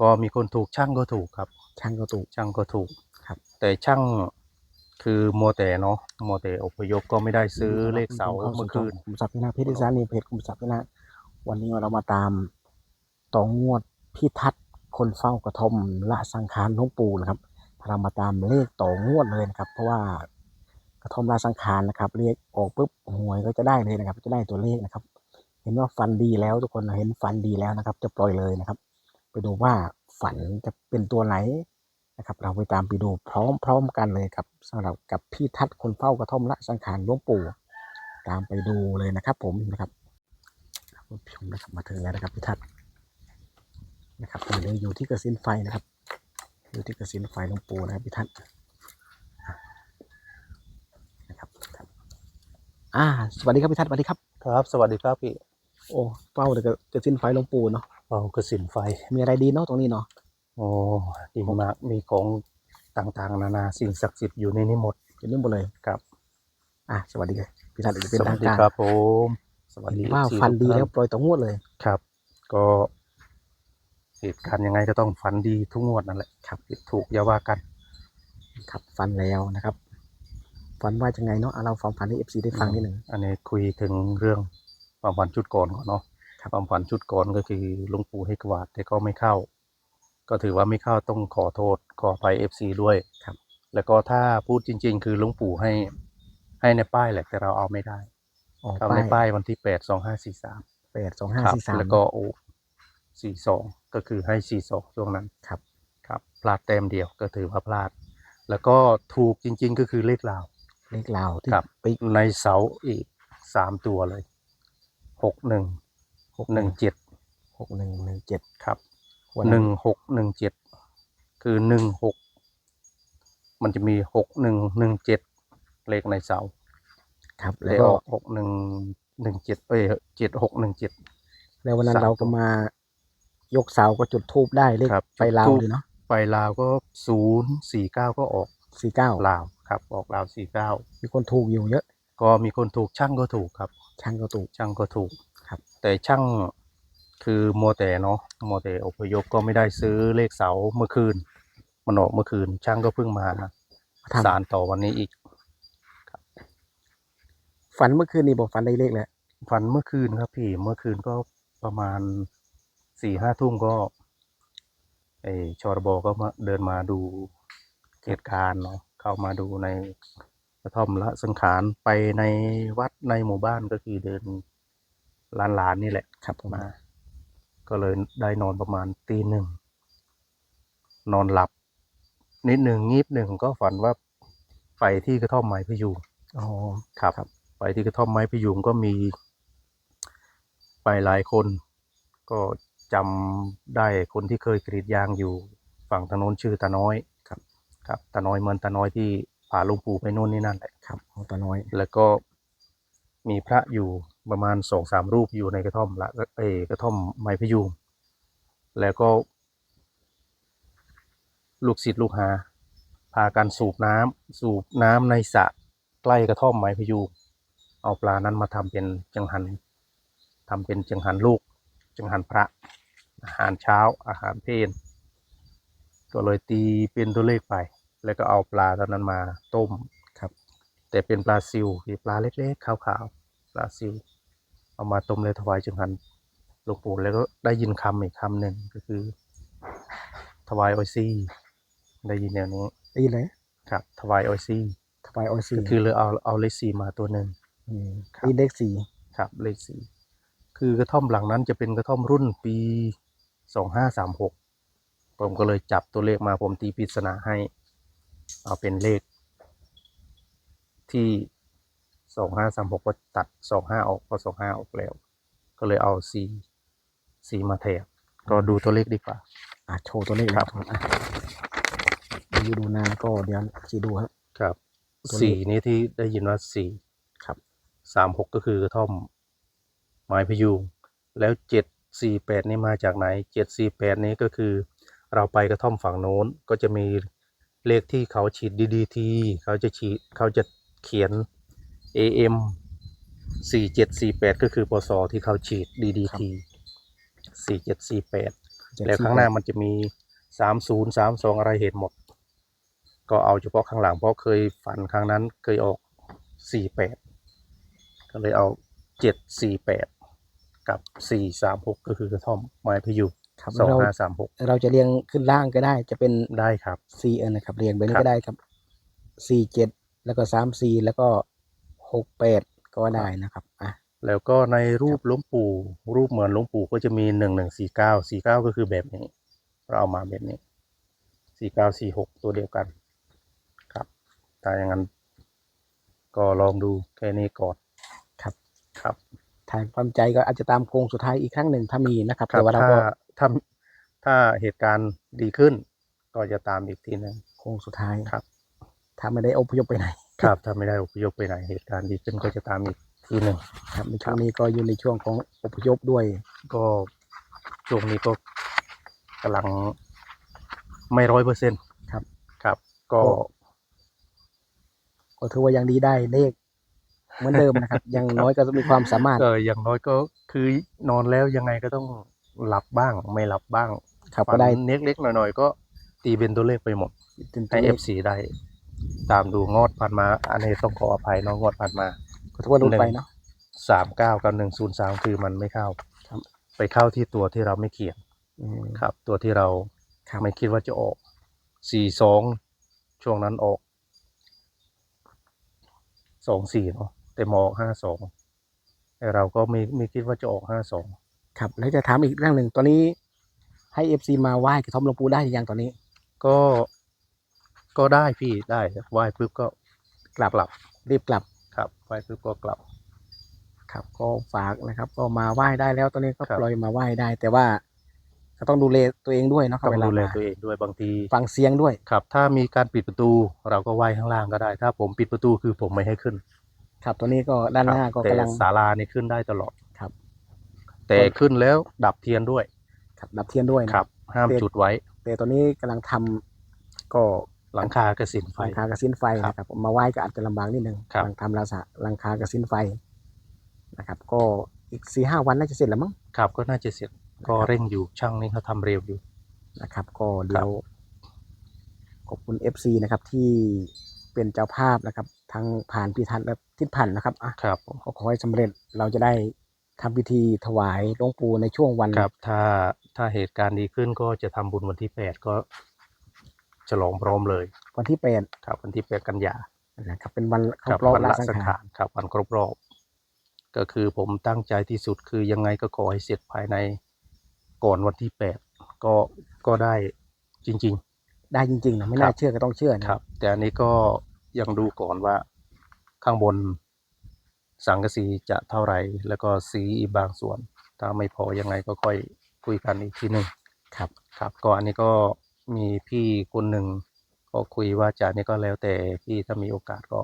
ก็มีคนถูกช่างก็ถูกครับ ช่างก็ถูก ช่างก็ถูกครับ แต่ช่างคือโมวแต่เนาะโมวแต่อพยพก็ไม่ได้ซื้อเลขเสาเมื่อคืนคุมทรัพย์พินาศเพจดิสานนี่เพจคุมทรัพย์พินาศวันนี้เรามาตามต่องวดพี่ทัศน์คนเฝ้ากระท่อมละสังขารหลวงปู่นะครับเรามาตามเลขต่องวดเลยนะครับ เพราะว่ากระท่อมละสังขารนะครับเลขออกปุ๊บหวยก็จะได้เลยนะครับ จะได้ตัวเลขนะครับ เห็นว่าฟันดีแล้วทุกคนเห็นฟันดีแล้วนะครับ จะปล่อยเลยนะครับไป ดูว่าฝันจะเป็นตัวไหนนะครับ เราไปตามไปดูพร้อมๆกันเลยครับสำหรับกับพี่ทัศน์คนเฝ้ากระท่อมละสังขารหลวงปู่ตามไปดูเลยนะครับ ผมนะครับคุณผู้ชมนะครับมาถึงแล้วนะครับพี่ทัศน์นะครับตอนนี้อยู่ที่กระสินไฟนะครับ อยู่ที่กระสินไฟหลวงปู่นะครับพี่ทัศน์นะครับครับอ่า สวัสดีครับพี่ทัศน์สวัสดีครับ ครับ สวัสดีครับพี่ โอ้เฝ้าแต่กระสินไฟหลวงปู่เนาะ เป่ากระสินไฟ มีอะไรดีเนาะตรงนี้เนาะโอ้ดีมากมีของต่างๆ นานาสิ่งศักดิ์สิทธิ์อยู่ในนี้หมดเป็นเรื่องหมดเลยครับอะสวัสดีครับพี่ทัศน์จะเป็นสวัทาสงดีการครับผมสวัสดีเห็นว่าที่ฟันดีทุกแล้วท่าปล่อยต่องวดเลยครับ ก็เหตุการณ์ยังไงก็ต้องฝันดีทุกงวดนั่นแหละครับผิดถูกอย่าว่ากันครับฟันแล้วนะครับฟันว่าจะไงเนาะเอาเราฟังฟันให้เอฟซีได้ฟังนิดหนึ่งอันนี้คุยถึงเรื่องความฝันชุดก่อนก่อนเนาะ ครับความฝันชุดก่อนก็คือหลวงปู่ให้กวาดแต่ก็ไม่เข้า ก็ถือว่าไม่เข้าต้องขอโทษขอไปเอฟซีด้วยครับ แล้วก็ถ้าพูดจริง ๆ คือหลวงปู่ให้ให้ในป้ายแหละแต่เราเอาไม่ได้ออกเอาในป้ายวันที่แปดสองห้าสี่สามแปดสองห้าครับสี่สามแล้วก็โอ้สี่สองก็คือให้สี่สองช่วงนั้นครับครับพลาดแต้มเดียวก็ถือว่าพลาด แล้วก็ถูกจริง ๆ ก็คือเลขลาวเลขลาวที่ครับไปในเสาอีกสามตัวเลยหกหนึ่ง หกหนึ่งเจ็ดหกหนึ่งหนึ่งเจ็ดครับวันหนั้นึ่นงหกหนึ่งเจ็ดคือหนึ่งหกมันจะมีหกหนึ่งหนึ่งเจ็ดเลขในเสาครับเลแล้วขก็ออกหกหนึ่งหนึ่งเจ็ดเอ้ยเจ็ดหกหนึ่งเจ็ด แล้ววันนั้นสามเราก็มายกเสาก็จุดทูบได้เลขครับไปลาวจุดธูป เลยเนาะไปลาวก็ศูนย์สี่เก้าก็ออกสี่เก้าลาวครับออกลาวสี่เก้ามีคนถูกอยู่เยอะก็มีคนถูกช่างก็ถูกครับ ช่างก็ถูกช่างก็ถูกครับ แต่ช่างคือโมวแต่เนาะโมวแต่อพยพก็ไม่ได้ซื้อเลขเสาเมื่อคืนมันออกเมื่อคืน ช่างก็เพิ่งมาทำสารต่อวันนี้อีกฝันเมื่อคืนนี่บอกฝันได้เลขแล้วฝันเมื่อคืนครับพี่เมื่อคืนก็ประมาณสี่ห้าทุ่มก็ไอชรบก็มาเดินมาดูเหตุการณ์เนาะเข้ามาดูในกระท่อมละสังขารไปในวัดในหมู่บ้านก็คือเดิน ลานลานๆนี่แหละครับผมมาก็เลยได้นอนประมาณตีหนึ่ง นอนหลับ นิดหนึ่งงีบหนึ่งก็ฝันว่าไปที่กระท่อมไม้พยุงอ๋อครับครับไปที่กระท่อมไม้พยุงก็มี ไปหลายคน ก็จำได้คนที่เคยกรีดยางอยู่ฝั่งถนนชื่อตาน้อยครับครับตาน้อยเหมือนตาน้อยที่พาหลุงปู่ไปนู่นนี่นั่นแหละครับของตาน้อย แล้วก็มีพระอยู่ ประมาณสองสามรูปอยู่ในกระท่อมละเอกระท่อมไม้พยุงแล้วก็ ลูกศิษย์ลูกหา พากันสูบน้ำสูบน้ำในสระใกล้กระท่อมไม้พยุงเอาปลานั้นมาทำเป็นจังหันทำเป็นจังหันลูก จังหันพระ อาหารเช้าอาหารเพลนก็เลยตีเป็นตัวเลขไป แล้วก็เอาปลาตอนนั้นมาต้มครับ แต่เป็นปลาซิวคือปลาเล็กๆขาวๆปลาซิว เอามาต้มเลยถวายจังหันหลวงปู่แล้วก็ได้ยินคำอีกคำหนึ่งก็คือ ถวายออยซี่ได้ยินแนวนี้ได้ยินเลยครับ ถวายออยซี่ถวายออยซีก็คือเลยเอาเอาเลขสี่มาตัวหนึ่งมครับนี่เลขสี่ครับเลขสี่คือกระท่อมหลังนั้นจะเป็นกระท่อมรุ่นปีสองห้าสามหกผมก็เลยจับตัวเลขมาผมตีปริศนาให้ เอาเป็นเลขที่ สองห้าสามหกก็ตัดสองห้าออกก็สองห้าออกแล้ว ก็เลยเอาสี่สี่มาแทนก็ดูตัวเลขดีกว่า อะโชว์ตัวเลขครับอะดูดูนานก็เดี๋ยวจีดูครับครับตัวเลขสี่นี้ที่ได้ยินว่าสี่ครับสามหกก็คือกระท่อมไม้พยุงแล้วเจ็ดสี่แปดนี่มาจากไหนเจ็ดสี่แปดนี้ก็คือ เราไปกระท่อมฝั่งโน้นก็จะมีเลขที่เขาฉีดดีๆทีเขาจะฉีดเขาจะเขียน AM สี่เจ็ดสี่แปดก็คือปศที่เขาฉีดดีๆทีสี่เจ็ดสี่แปดเจ็ดแล้วสี่ข้างหน้ามันจะมีสามศูนย์สามสองอะไรเห็นหมด ก็เอาเฉพาะข้างหลังเพราะเคยฝันครั้งนั้นเคยออกสี่แปดก็เลยเอาเจ็ดสี่แปดกับสี่สามหกก็คือกระท่อมไม้พยุงครับสองเราห้าสามหกเราจะเรียงขึ้นล่างก็ได้ จะเป็นได้ครับสี่เออนะครับเรียงไปนี้ครับก็ได้ครับสี่เจ็ดแล้วก็สามสี่แล้วก็ หกแปดก็ได้นะครับอะแล้วก็ในรูปหลวงปู่ รูปเหมือนหลวงปู่ก็จะมีหนึ่งหนึ่งสี่เก้าสี่เก้าก็คือแบบนี้ เราเอามาแบบนี้สี่เก้าสี่หกตัวเดียวกัน ครับถ้าอย่างนั้น ก็ลองดูแค่นี้ก่อนครับครับทางความใจก็อาจจะตามโค้งสุดท้ายอีกครั้งหนึ่งถ้ามีนะครับครับแต่ว่าเราถ้าก็ถ้าถ้าเหตุการณ์ดีขึ้น ก็จะตามอีกทีหนึงโค้งสุดท้ายครับ ถ้าไม่ได้อพยพไปไหน ครับถ้าไม่ได้อพยพไปไหนเหตุการณ์ดีขึ้นก็จะตามอีกทีหนึ่งครับในช่วงนี้ก็อยู่ในช่วงของอพยพด้วย ก็ช่วงนี้ก็กำลังไม่ร้อยเปอร์เซ็นต์ครับ ครับ ก็ ก็ถือว่ายังดีได้เลขเหมือนเดิมนะครับ ยังน้อยก็มีความสามารถก็อย่างน้อยก็คือนอนแล้วยังไงก็ต้องหลับบ้าง ไม่หลับบ้างครับฝัก็นได้เล็กๆหน่อยๆก็ตีเป็นตัวเลขไปหมดเป็นตัให้วเลเอขฟซีได้ ตามดูงอดผ่านมา อันนี้ต้องขออภัยเน้องงอดผ่านมาก็ถือว่าลุ้นไปเนาะสามเก้ากับหนึ่งศูนย์สามคือมันไม่เข้าครับไปเข้าที่ตัวที่เราไม่เขียนอืมครับ ตัวที่เราครับไม่คิดว่าจะออกสี่สองช่วงนั้นออกสองสี่เนาะแต่มออกห้าสองแต่เราก็ไม่ไม่คิดว่าจะออกห้าสองครับแล้วจะถามอีกเรื่องหนึ่งตอนนี้ให้เอฟซีมาไหว้กระท่อมหลวงปู่ได้หรือยังตอนนี้ ก็ ก็ได้พี่ได้ไหว้ปุ๊บก็กลับกลับรีบกลับครับไหว้ปุ๊บก็กลับ ครับก็ฝากนะครับ ก็มาไหว้ได้แล้วตอนนี้ก็ครับ ปล่อยมาไหว้ได้ แต่ว่าก็ต้องดูแลตัวเองด้วยเนาะครัต้บองเวลาดูแลมาตัวเองด้วยบางที ฟังเสียงด้วยครับ ถ้ามีการปิดประตูเราก็ไหว้ข้างล่างก็ได้ ถ้าผมปิดประตูคือผมไม่ให้ขึ้นครับตัวนี้ก็ด้านหน้าครับก็แต่กำลัง ศาลานี่ขึ้นได้ตลอดครับ แต่ขึ้นแล้วดับเทียนด้วยครับดับเทียนด้วยนะครับ ห้ามเทียนจุดไว้แต่ตอนนี้กำลังทำก็ หลังคากระสินไฟ หลังคากระสินไฟครับนะครับมาไหว้ก็อาจจะลำบากนิดนึงครับกำลังทำลาสะหลังคากระสินไฟนะครับ ก็อีกสี่ห้าวันน่าจะเสร็จแล้วมั้ง ครับก็น่าจะเสร็จก็เร่งอยู่ช่างนี่เขาทำเร็วอยู่ นะครับ ก็เดี๋ยวขอบคุณ FC นะครับที่เป็นเจ้าภาพนะครับ ทั้งผ่านพิธันและทิศพันธ์นะครับอะครับ ก็ขอให้สำเร็จเราจะได้ทำพิธีถวายหลวงปู่ในช่วงวัน ครับถ้าถ้าเหตุการณ์ดีขึ้นก็จะทำบุญวันที่แปดก็ ฉลองพร้อมเลยวันที่แปดครับวันที่แปดกันยานะครับเป็นวันครครับบรอบวันละละสังสังขารขารครับวันครบรอบ ก็คือผมตั้งใจที่สุดคือยังไงก็ขอให้เสร็จภายในก่อนวันที่แปดก็ก็ได้จริงได้จริงๆนะไม่ครัน่าบเชื่อก็ต้องเชื่อนะๆครับ แต่อันนี้ก็ยังดูก่อนว่าข้างบนสังกะสีจะเท่าไหร่ แล้วก็สีอีกบางส่วน ถ้าไม่พอยังไงก็ค่อยคุยกันอีกทีหนึ่งครับ ครับ ก็อันนี้ก็ มีพี่คนหนึ่งก็คุยว่าจะนี่ก็แล้วแต่พี่ถ้ามีโอกาสก็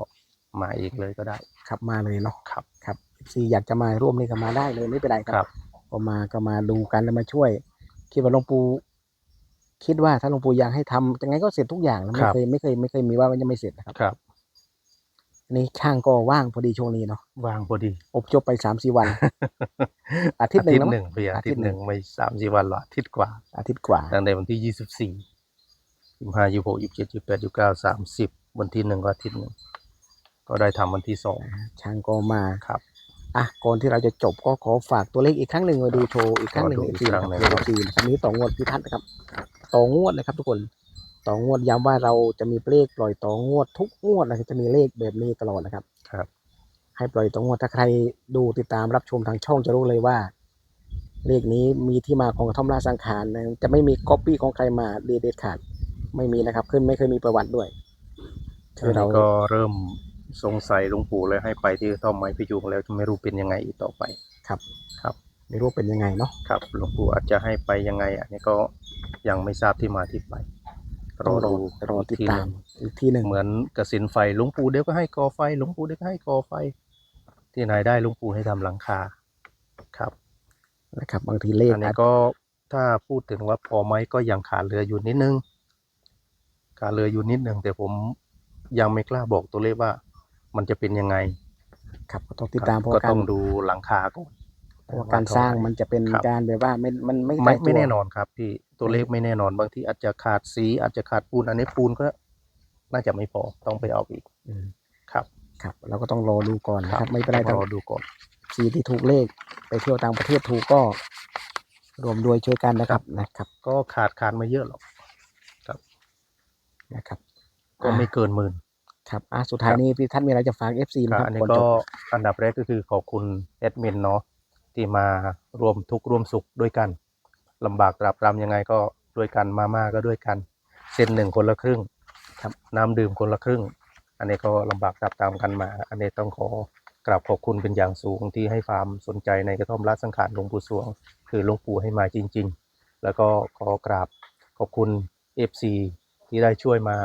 มาอีกเลยก็ได้ครับมาเลยเนาะครับครับ FC อยากจะมาร่วมนี่ก็มาได้เลยไม่เป็นไรคครัรับก็มาก็มาดูกันแล้วมาช่วย คิดว่าหลวงปู่คิดว่าถ้าหลวงปู่อยากให้ทำยังไงก็เสร็จทุกอย่างนะไม่ครับ เคยไม่เคยไม่เคยมีว่ามันยังไม่เสร็จนะครับครับอันนี้ช่างก็ว่างพอดีช่วงนี้เนาะวางพอดี อบจบไปสามสี่วัน อาทิตย์หนึ่งแล้วมั้งหนึ่งพี่อาอาทิทิตตย์ย์หหนึ่นึ่งงไม่สามสี่วันหรอกอาทิตย์กว่าอาทิตย์กว่าตั้งแต่วันที่ยี่สิบสี่ ยี่ห้ายี่หกยี่เจ็ดยี่แปดยี่เก้าสามสิบวันที่หนึ่งก็อาทิตย์หนึ่งก็ได้ทำวันที่สองช่างก็มาครับอะก่อนที่เราจะจบก็ขอฝากตัวเลขอีกครั้งหนึ่งมาดูโชว์อีกครั้งหนึ่งขอดูเออีกซีครั้นะงครับหนึ่งเอซีนะครับนี้ต่องวดพิทัศน์นะครับต่องวดนะครับทุกคนต่องวดย้ำว่าเราจะมีเลขปล่อยต่องวดทุกงวดนะครับจะมีเลขแบบนี้ตลอดนะครับครับ ให้ปล่อยต่องวดถ้าใครดูติดตามรับชมทางช่องจะรู้เลยว่า เลขนี้มีที่มาของกระท่อมราชสังขารนะจะไม่มีก๊อปปี้ของใครมาเด็ดขาด ไม่มีนะครับ ขึ้นไม่เคยมีประวัติด้วยทีนี้ก็เริ่มสงสัยหลวงปู่เลยให้ไปที่กระท่อมไม้พิยุงแล้วจะไม่รู้เป็นยังไงอีกต่อไปครับครับไม่รู้เป็นยังไงเนาะครับหลวงปู่อาจจะให้ไปยังไงอันนี้ก็ยังไม่ทราบที่มาที่ไปรต้อองรอดูรอติดทีหตานึ่มงอีกทีหนึ่งเหมือนกสินไฟหลวงปู่เดี๋ยวก็ให้กอไฟหลวงปู่เดี๋ยวก็ให้กอไฟ ที่ไหนได้หลวงปู่ให้ทำหลังคาครับนะครับบางทีเลขอันนี้อาจก็ถ้าพูดถึงว่าพอไหมก็ยังขาดเหลืออยู่นิดนึงขาดเหลืออยู่นิดนึงแต่ผมยังไม่กล้าบอกตัวเลขว่า มันจะเป็นยังไงครับก็ต้องติดตามเพคราะรับก็ว่าการต้องดูหลังคาก่อนเพราะว่าการสร้างมันจะเป็นครับ การแบบว่าไม่มันไม่ไม่ตายตัวไม่แน่นอนครับพี่ตัวเลขไม่แน่นอนบางทีอาจจะขาดสีอาจจะขาดปูน อันนี้ปูนก็น่าจะไม่พอต้องไปเอาอีกอืมครับครับเราก็ต้องรอดูก่อนนะครับ ไม่เป็นไรต้ถ้าองรอดูก่อน สีที่ถูกเลขไปเที่ยวต่างประเทศถูกก็รวมด้วยช่วยกันนะครับนะครับ ก็ขาดขาดมาเยอะหรอก นะครับ ก็ไม่เกินหมื่นครับอะสุดท้ายนี้พี่ท่านมีอะไรจะฝาก FC นะคครัรับบอันนี้ก่อนจก็บอันดับแรกก็คือขอบคุณแอดมินเนาะที่มารวมทุกข์ร่วมสุขด้วยกันลำบากตราบรำยังไงก็ด้วยกันมาม่าก็ด้วยกันเส้นหนึ่งคนละครึ่งครับน้ำดื่มคนละครึ่ง อันนี้ก็ลำบากตราบตามกันมา อันนี้ต้องขอกราบขอบคุณเป็นอย่างสูงที่ให้ความสนใจในกระท่อมละสังขารหลวงปู่สวง คือหลวงปู่ให้มาจริง ๆ แล้วก็ขอกราบขอบคุณ FC ที่ได้ช่วยมา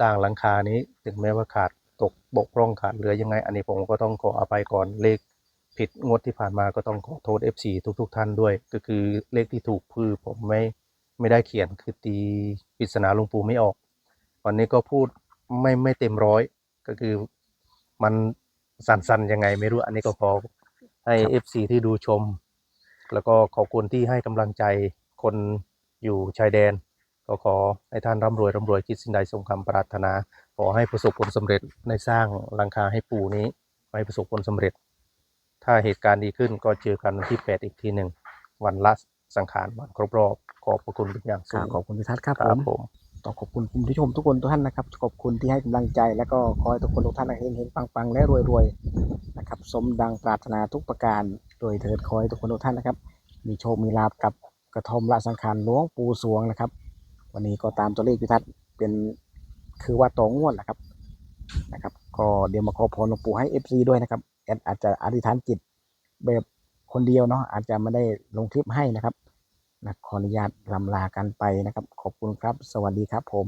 สร้างหลังคานี้ ถึงแม้ว่าขาดตกบกพร่องขาดเหลือยังไง อันนี้ผมก็ต้องขออภัยก่อนเลขผิดงวดที่ผ่านมาก็ต้องขอโทษ FC ทุกๆท่านด้วย ก็คือเลขที่ถูกคือผมไม่ไม่ได้เขียนคือตีปริศนาหลวงปู่ไม่ออก วันนี้ก็พูดไม่ไม่เต็มร้อยก็คือมันสั่นๆยังไงไม่รู้อันนี้ก็ขอให้ FC ที่ดูชม แล้วก็ขอบคุณที่ให้กำลังใจคนอยู่ชายแดน ก็ขอให้ท่านร่ำรวยร่ำรวยคิดสิ่งใดสมคำปรารถนา ขอให้ประสบผลสำเร็จในสร้างหลังคาให้ปู่นี้ขอให้ประสบผลสำเร็จ ถ้าเหตุการณ์ดีขึ้นก็เจอกันวันที่ 8 อีกทีหนึ่งวันละสังขารวันครบรอบขอบพระคุณเป็นอย่างคสูรับงขอบคุณพี่ทัศน์ครับคผรับมผมต้องขอบคุณคุณผู้ชมทุกคนทุกท่านนะครับขอบคุณที่ให้กำลังใจ แล้วก็ขอให้ทุกคนทุกท่านเฮงเฮงปังปังๆและรวยรวยๆนะครับ สมดังปรารถนาทุกประการ โดยเถิดขอให้ทุกคนทุกท่านนะครับ มีโชคมีลาบกับกระทอมละสังขารหลวงปู่สวงนะครับ วันนี้ก็ตามตัวเลขพิทัศน์เป็นคือว่าตองวดนะครับนะครับ ก็เดี๋ยวมาขอพรหลวงปู่ให้ FC ด้วยนะครับแอดอาจจะอธิษฐานจิตแบบคนเดียวเนาะอาจจะไม่ได้ลงคลิปให้นะครับนะขออนุญาตลำลากันไปนะครับ ขอบคุณครับ สวัสดีครับผม